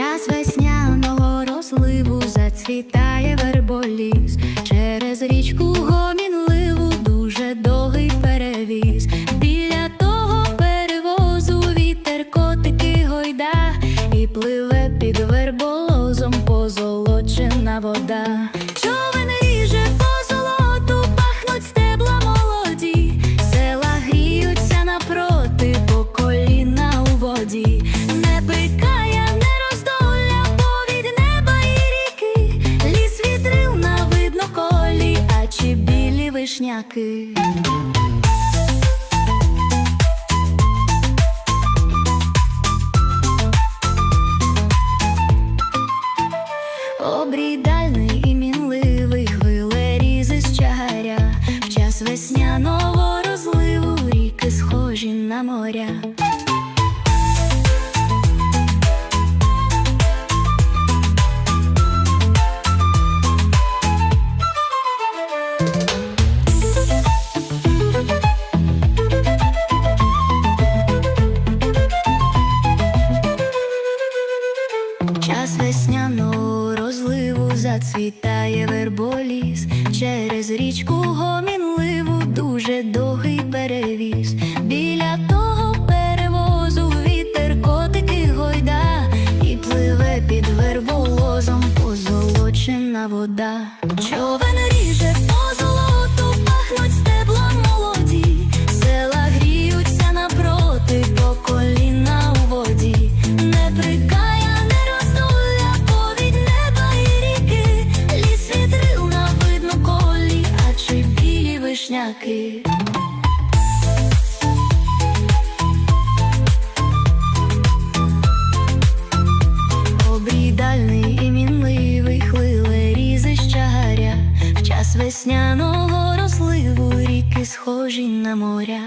час весняного розливу зацвітає верболіс, через річку гомінливу дуже довгий перевіз. Біля того перевозу вітер котики гойда і пливе під верболозом позолочена вода. Вишняки. І мінливий хвилерізи з в час весняного розливу ріки схожі на моря. Час весняного розливу зацвітає верболіс, через річку гомінливу дуже довгий перевіз. Біля того перевозу вітер котики гойда, і пливе під верболозом позолочена вода. Вишняки. Обрідальний і мінливий хвиле різи з в час весняного розливу ріки схожі на моря.